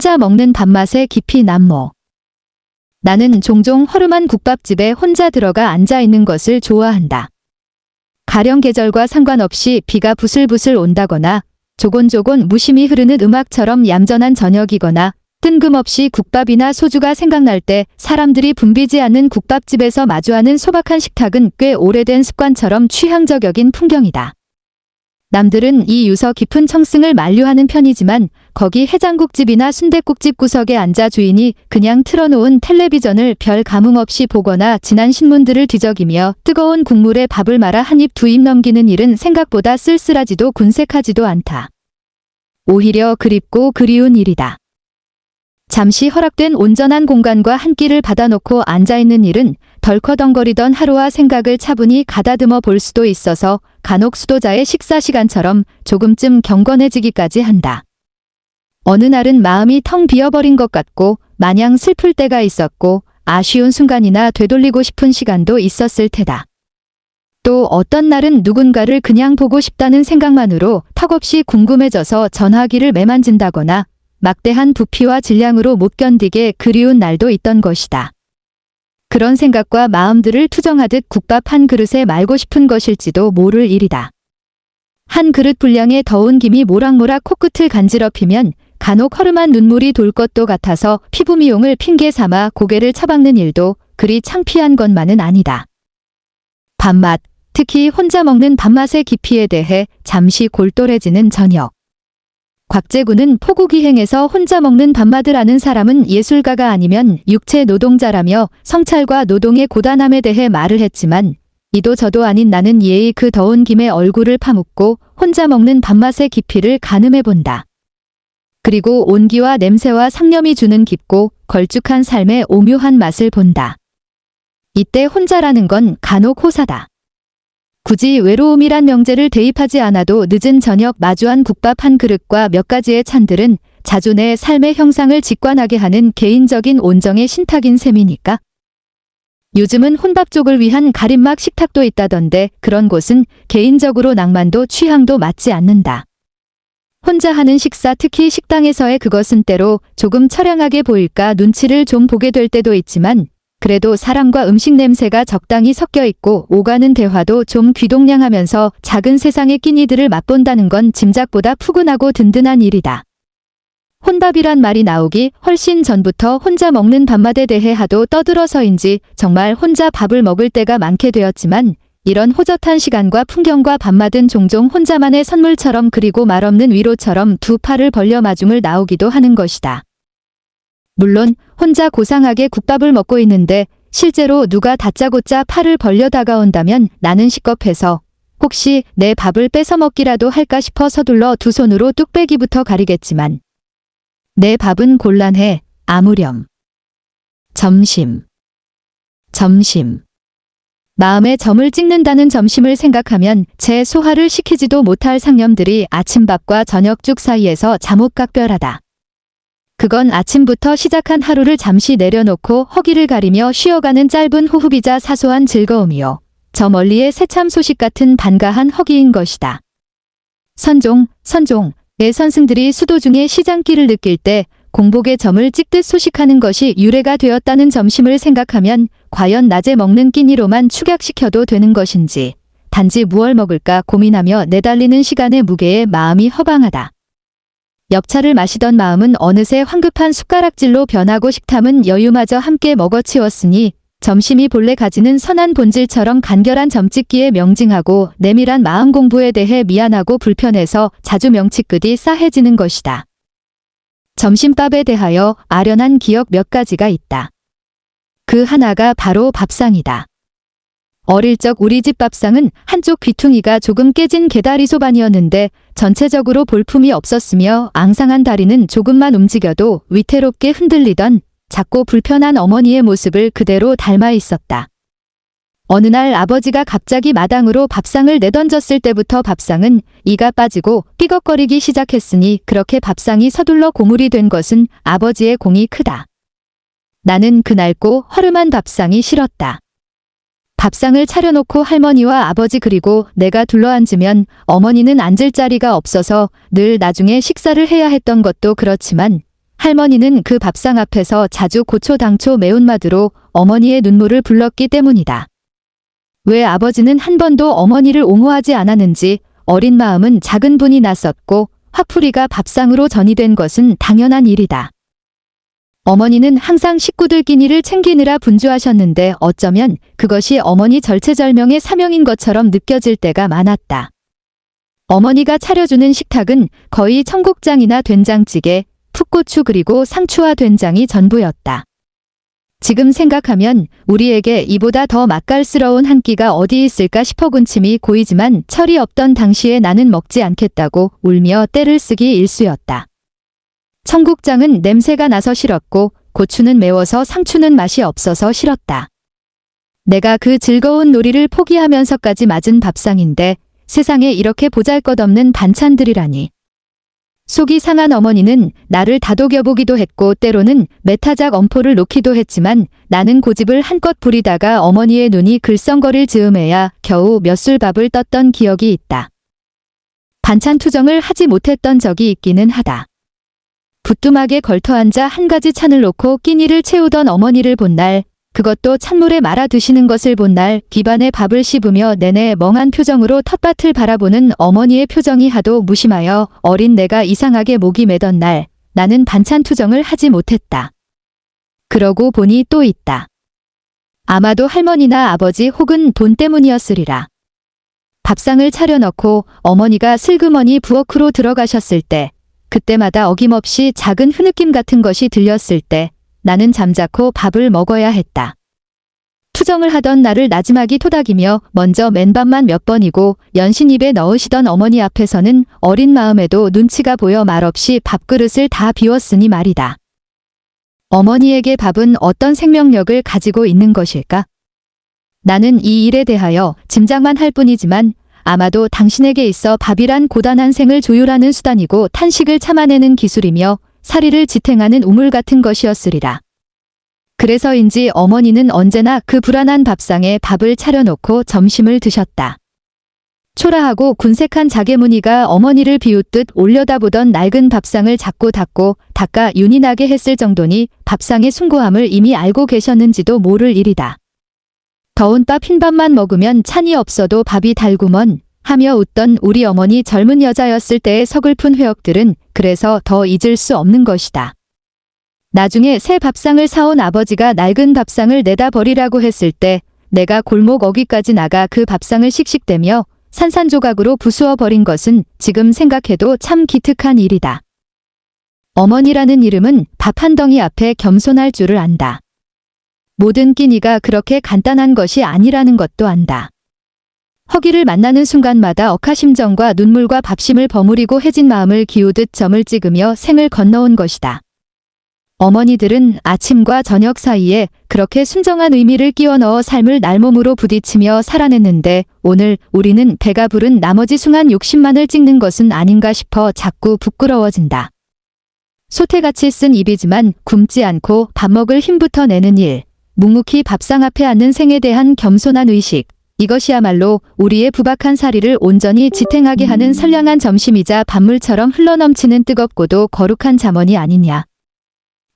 혼자 먹는 밥맛에 깊이 남모. 나는 종종 허름한 국밥집에 혼자 들어가 앉아 있는 것을 좋아한다. 가령 계절과 상관없이 비가 부슬부슬 온다거나 조곤조곤 무심히 흐르는 음악처럼 얌전한 저녁이거나 뜬금없이 국밥이나 소주가 생각날 때 사람들이 붐비지 않는 국밥집에서 마주하는 소박한 식탁은 꽤 오래된 습관처럼 취향 저격인 풍경이다. 남들은 이 유서 깊은 청승을 만류하는 편이지만 거기 해장국집이나 순댓국집 구석에 앉아 주인이 그냥 틀어놓은 텔레비전을 별 감흥 없이 보거나 지난 신문들을 뒤적이며 뜨거운 국물에 밥을 말아 한 입두입 넘기는 일은 생각보다 쓸쓸하지도 군색하지도 않다. 오히려 그립고 그리운 일이다. 잠시 허락된 온전한 공간과 한 끼를 받아놓고 앉아있는 일은 덜커덩거리던 하루와 생각을 차분히 가다듬어 볼 수도 있어서 간혹 수도자의 식사 시간처럼 조금쯤 경건해지기까지 한다. 어느 날은 마음이 텅 비어버린 것 같고 마냥 슬플 때가 있었고 아쉬운 순간이나 되돌리고 싶은 시간도 있었을 테다. 또 어떤 날은 누군가를 그냥 보고 싶다는 생각만으로 턱없이 궁금해져서 전화기를 매만진다거나 막대한 부피와 질량으로 못 견디게 그리운 날도 있던 것이다. 그런 생각과 마음들을 투정하듯 국밥 한 그릇에 말고 싶은 것일지도 모를 일이다. 한 그릇 분량의 더운 김이 모락모락 코끝을 간지럽히면 간혹 허름한 눈물이 돌 것도 같아서 피부 미용을 핑계 삼아 고개를 처박는 일도 그리 창피한 것만은 아니다. 밥맛, 특히 혼자 먹는 밥맛의 깊이에 대해 잠시 골똘해지는 저녁. 곽재구는 포구기행에서 혼자 먹는 밥맛을 아는 사람은 예술가가 아니면 육체 노동자라며 성찰과 노동의 고단함에 대해 말을 했지만 이도 저도 아닌 나는 예의 그 더운 김에 얼굴을 파묻고 혼자 먹는 밥맛의 깊이를 가늠해 본다. 그리고 온기와 냄새와 상념이 주는 깊고 걸쭉한 삶의 오묘한 맛을 본다. 이때 혼자라는 건 간혹 호사다. 굳이 외로움이란 명제를 대입하지 않아도 늦은 저녁 마주한 국밥 한 그릇과 몇 가지의 찬들은 자주 내 삶의 형상을 직관하게 하는 개인적인 온정의 신탁인 셈이니까. 요즘은 혼밥 쪽을 위한 가림막 식탁도 있다던데 그런 곳은 개인적으로 낭만도 취향도 맞지 않는다. 혼자 하는 식사 특히 식당에서의 그것은 때로 조금 처량하게 보일까 눈치를 좀 보게 될 때도 있지만 그래도 사람과 음식 냄새가 적당히 섞여 있고 오가는 대화도 좀 귀동냥하면서 작은 세상의 끼니들을 맛본다는 건 짐작보다 푸근하고 든든한 일이다. 혼밥이란 말이 나오기 훨씬 전부터 혼자 먹는 밥맛에 대해 하도 떠들어서인지 정말 혼자 밥을 먹을 때가 많게 되었지만 이런 호젓한 시간과 풍경과 밥맛은 종종 혼자만의 선물처럼 그리고 말없는 위로처럼 두 팔을 벌려 마중을 나오기도 하는 것이다. 물론 혼자 고상하게 국밥을 먹고 있는데 실제로 누가 다짜고짜 팔을 벌려 다가온다면 나는 식겁해서 혹시 내 밥을 뺏어 먹기라도 할까 싶어 서둘러 두 손으로 뚝배기부터 가리겠지만 내 밥은 곤란해 아무렴. 점심. 점심. 마음에 점을 찍는다는 점심을 생각하면 제 소화를 시키지도 못할 상념들이 아침밥과 저녁죽 사이에서 잠옷각별하다. 그건 아침부터 시작한 하루를 잠시 내려놓고 허기를 가리며 쉬어가는 짧은 호흡이자 사소한 즐거움이요. 저 멀리의 새참 소식 같은 반가한 허기인 것이다. 선종, 선종, 내 선승들이 수도 중에 시장길을 느낄 때 공복의 점을 찍듯 소식하는 것이 유래가 되었다는 점심을 생각하면 과연 낮에 먹는 끼니로만 축약시켜도 되는 것인지 단지 무얼 먹을까 고민하며 내달리는 시간의 무게에 마음이 허방하다. 엽차를 마시던 마음은 어느새 황급한 숟가락질로 변하고 식탐은 여유마저 함께 먹어치웠으니 점심이 본래 가지는 선한 본질처럼 간결한 점찍기에 명징하고 내밀한 마음 공부에 대해 미안하고 불편해서 자주 명치끝이 싸해지는 것이다. 점심밥에 대하여 아련한 기억 몇 가지가 있다. 그 하나가 바로 밥상이다. 어릴 적 우리 집 밥상은 한쪽 귀퉁이가 조금 깨진 개다리 소반이었는데 전체적으로 볼품이 없었으며 앙상한 다리는 조금만 움직여도 위태롭게 흔들리던 작고 불편한 어머니의 모습을 그대로 닮아 있었다. 어느 날 아버지가 갑자기 마당으로 밥상을 내던졌을 때부터 밥상은 이가 빠지고 삐걱거리기 시작했으니 그렇게 밥상이 서둘러 고물이 된 것은 아버지의 공이 크다. 나는 그날고 허름한 밥상이 싫었다. 밥상을 차려놓고 할머니와 아버지 그리고 내가 둘러앉으면 어머니는 앉을 자리가 없어서 늘 나중에 식사를 해야 했던 것도 그렇지만 할머니는 그 밥상 앞에서 자주 고초당초 매운맛으로 어머니의 눈물을 불렀기 때문이다. 왜 아버지는 한 번도 어머니를 옹호하지 않았는지 어린 마음은 작은 분이 났었고 화풀이가 밥상으로 전이된 것은 당연한 일이다. 어머니는 항상 식구들 끼니를 챙기느라 분주하셨는데 어쩌면 그것이 어머니 절체절명의 사명인 것처럼 느껴질 때가 많았다. 어머니가 차려주는 식탁은 거의 청국장이나 된장찌개, 풋고추 그리고 상추와 된장이 전부였다. 지금 생각하면 우리에게 이보다 더 맛깔스러운 한 끼가 어디 있을까 싶어 군침이 고이지만 철이 없던 당시에 나는 먹지 않겠다고 울며 때를 쓰기 일쑤였다. 청국장은 냄새가 나서 싫었고 고추는 매워서 상추는 맛이 없어서 싫었다. 내가 그 즐거운 놀이를 포기하면서까지 맞은 밥상인데 세상에 이렇게 보잘것없는 반찬들이라니. 속이 상한 어머니는 나를 다독여보기도 했고 때로는 메타작 엄포를 놓기도 했지만 나는 고집을 한껏 부리다가 어머니의 눈이 글썽거릴 즈음에야 겨우 몇 술 밥을 떴던 기억이 있다. 반찬 투정을 하지 못했던 적이 있기는 하다. 부뚜막에 걸터앉아 한 가지 찬을 놓고 끼니를 채우던 어머니를 본 날, 그것도 찬물에 말아 드시는 것을 본 날, 기반에 밥을 씹으며 내내 멍한 표정으로 텃밭을 바라보는 어머니의 표정이 하도 무심하여 어린 내가 이상하게 목이 매던 날, 나는 반찬 투정을 하지 못했다. 그러고 보니 또 있다. 아마도 할머니나 아버지 혹은 돈 때문이었으리라. 밥상을 차려넣고 어머니가 슬그머니 부엌으로 들어가셨을 때, 그때마다 어김없이 작은 흐느낌 같은 것이 들렸을 때 나는 잠자코 밥을 먹어야 했다. 투정을 하던 나를 나지막이 토닥이며 먼저 맨밥만 몇 번이고 연신 입에 넣으시던 어머니 앞에서는 어린 마음에도 눈치가 보여 말없이 밥그릇을 다 비웠으니 말이다. 어머니에게 밥은 어떤 생명력을 가지고 있는 것일까? 나는 이 일에 대하여 짐작만 할 뿐이지만 아마도 당신에게 있어 밥이란 고단한 생을 조율하는 수단이고 탄식을 참아내는 기술이며 사리를 지탱하는 우물 같은 것이었으리라. 그래서인지 어머니는 언제나 그 불안한 밥상에 밥을 차려놓고 점심을 드셨다. 초라하고 군색한 자개 무늬가 어머니를 비웃듯 올려다보던 낡은 밥상을 잡고 닫고 닦아 윤이 나게 했을 정도니 밥상의 숭고함을 이미 알고 계셨는지도 모를 일이다. 더운 밥 흰밥만 먹으면 찬이 없어도 밥이 달구먼 하며 웃던 우리 어머니 젊은 여자였을 때의 서글픈 회역들은 그래서 더 잊을 수 없는 것이다. 나중에 새 밥상을 사온 아버지가 낡은 밥상을 내다 버리라고 했을 때 내가 골목 어귀까지 나가 그 밥상을 씩씩대며 산산조각으로 부수어 버린 것은 지금 생각해도 참 기특한 일이다. 어머니라는 이름은 밥 한 덩이 앞에 겸손할 줄을 안다. 모든 끼니가 그렇게 간단한 것이 아니라는 것도 안다. 허기를 만나는 순간마다 억하심정과 눈물과 밥심을 버무리고 해진 마음을 기우듯 점을 찍으며 생을 건너온 것이다. 어머니들은 아침과 저녁 사이에 그렇게 순정한 의미를 끼워 넣어 삶을 날몸으로 부딪히며 살아냈는데 오늘 우리는 배가 부른 나머지 숭한 욕심만을 찍는 것은 아닌가 싶어 자꾸 부끄러워진다. 소태같이 쓴 입이지만 굶지 않고 밥 먹을 힘부터 내는 일, 묵묵히 밥상 앞에 앉는 생에 대한 겸손한 의식, 이것이야말로 우리의 부박한 사리를 온전히 지탱하게 하는 선량한 점심이자 밥물처럼 흘러넘치는 뜨겁고도 거룩한 잠언이 아니냐.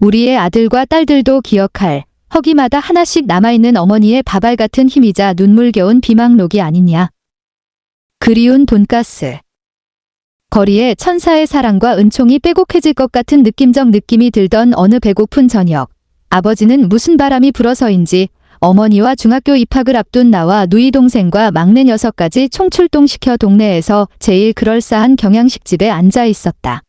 우리의 아들과 딸들도 기억할 허기마다 하나씩 남아있는 어머니의 밥알 같은 힘이자 눈물겨운 비망록이 아니냐. 그리운 돈가스. 거리에 천사의 사랑과 은총이 빼곡해질 것 같은 느낌적 느낌이 들던 어느 배고픈 저녁. 아버지는 무슨 바람이 불어서인지 어머니와 중학교 입학을 앞둔 나와 누이 동생과 막내 녀석까지 총출동시켜 동네에서 제일 그럴싸한 경양식집에 앉아 있었다.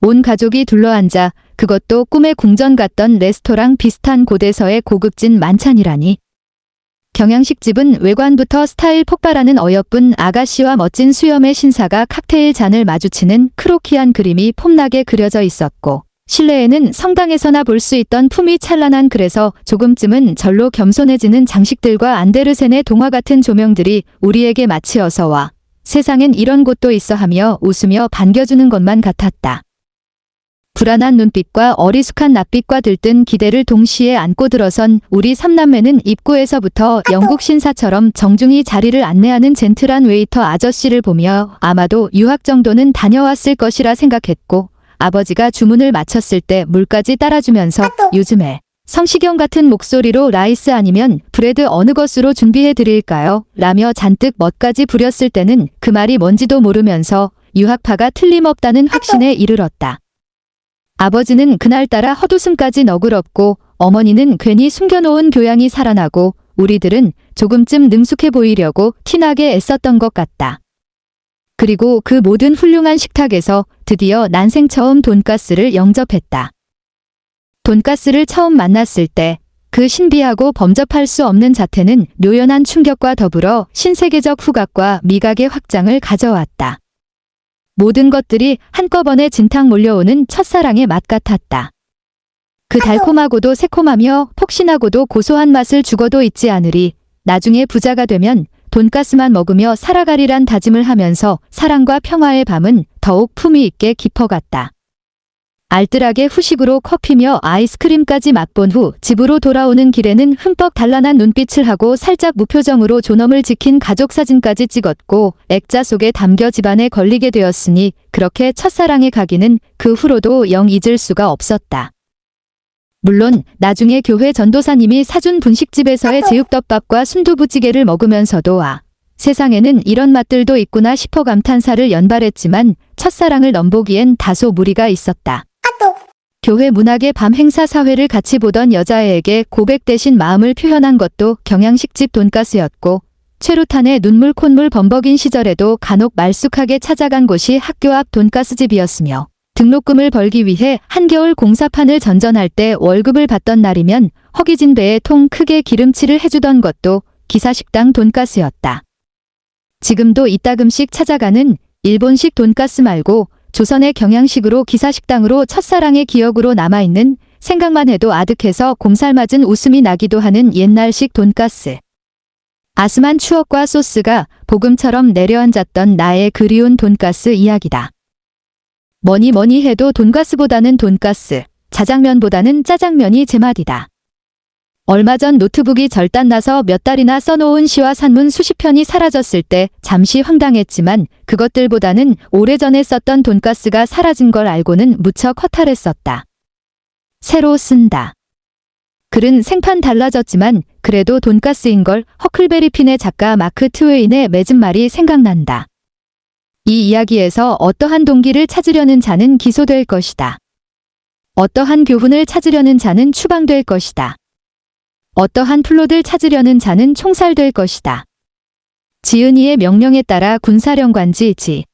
온 가족이 둘러앉아 그것도 꿈의 궁전 같던 레스토랑 비슷한 곳에서의 고급진 만찬이라니. 경양식집은 외관부터 스타일 폭발하는 어여쁜 아가씨와 멋진 수염의 신사가 칵테일 잔을 마주치는 크로키한 그림이 폼나게 그려져 있었고 실내에는 성당에서나 볼 수 있던 품이 찬란한 그래서 조금쯤은 절로 겸손해지는 장식들과 안데르센의 동화 같은 조명들이 우리에게 마치 어서 와 세상엔 이런 곳도 있어 하며 웃으며 반겨주는 것만 같았다. 불안한 눈빛과 어리숙한 낯빛과 들뜬 기대를 동시에 안고 들어선 우리 삼남매는 입구에서부터 영국 신사처럼 정중히 자리를 안내하는 젠틀한 웨이터 아저씨를 보며 아마도 유학 정도는 다녀왔을 것이라 생각했고 아버지가 주문을 마쳤을 때 물까지 따라주면서 요즘에 성시경 같은 목소리로 라이스 아니면 브레드 어느 것으로 준비해 드릴까요? 라며 잔뜩 멋까지 부렸을 때는 그 말이 뭔지도 모르면서 유학파가 틀림없다는 확신에 이르렀다. 아버지는 그날따라 헛웃음까지 너그럽고 어머니는 괜히 숨겨놓은 교양이 살아나고 우리들은 조금쯤 능숙해 보이려고 티나게 애썼던 것 같다. 그리고 그 모든 훌륭한 식탁에서 드디어 난생 처음 돈가스를 영접했다. 돈가스를 처음 만났을 때 그 신비하고 범접할 수 없는 자태는 묘연한 충격과 더불어 신세계적 후각과 미각의 확장을 가져왔다. 모든 것들이 한꺼번에 진탕 몰려오는 첫사랑의 맛 같았다. 그 달콤하고도 새콤하며 폭신하고도 고소한 맛을 죽어도 잊지 않으리 나중에 부자가 되면 돈가스만 먹으며 살아가리란 다짐을 하면서 사랑과 평화의 밤은 더욱 품위 있게 깊어갔다. 알뜰하게 후식으로 커피며 아이스크림까지 맛본 후 집으로 돌아오는 길에는 흠뻑 단란한 눈빛을 하고 살짝 무표정으로 존엄을 지킨 가족 사진까지 찍었고 액자 속에 담겨 집안에 걸리게 되었으니 그렇게 첫사랑의 가기는 그 후로도 영 잊을 수가 없었다. 물론 나중에 교회 전도사님이 사준 분식집에서의 제육덮밥과 순두부찌개를 먹으면서도 아, 세상에는 이런 맛들도 있구나 싶어 감탄사를 연발했지만 첫사랑을 넘보기엔 다소 무리가 있었다. 교회 문학의 밤 행사 사회를 같이 보던 여자애에게 고백 대신 마음을 표현한 것도 경양식집 돈가스였고 최루탄의 눈물 콧물 범벅인 시절에도 간혹 말쑥하게 찾아간 곳이 학교 앞 돈가스집이었으며 등록금을 벌기 위해 한겨울 공사판을 전전할 때 월급을 받던 날이면 허기진 배에 통 크게 기름칠을 해주던 것도 기사식당 돈가스였다. 지금도 이따금씩 찾아가는 일본식 돈가스 말고 조선의 경양식으로 기사식당으로 첫사랑의 기억으로 남아있는 생각만 해도 아득해서 곰살 맞은 웃음이 나기도 하는 옛날식 돈가스. 아스만 추억과 소스가 복음처럼 내려앉았던 나의 그리운 돈가스 이야기다. 뭐니 뭐니 해도 돈가스보다는 돈가스, 자장면보다는 짜장면이 제맛이다. 얼마 전 노트북이 절단 나서 몇 달이나 써놓은 시와 산문 수십 편이 사라졌을 때 잠시 황당했지만 그것들보다는 오래전에 썼던 돈가스가 사라진 걸 알고는 무척 허탈했었다. 새로 쓴다. 글은 생판 달라졌지만 그래도 돈가스인 걸 허클베리핀의 작가 마크 트웨인의 맺은 말이 생각난다. 이 이야기에서 어떠한 동기를 찾으려는 자는 기소될 것이다. 어떠한 교훈을 찾으려는 자는 추방될 것이다. 어떠한 플롯을 찾으려는 자는 총살될 것이다. 지은이의 명령에 따라 군사령관지 지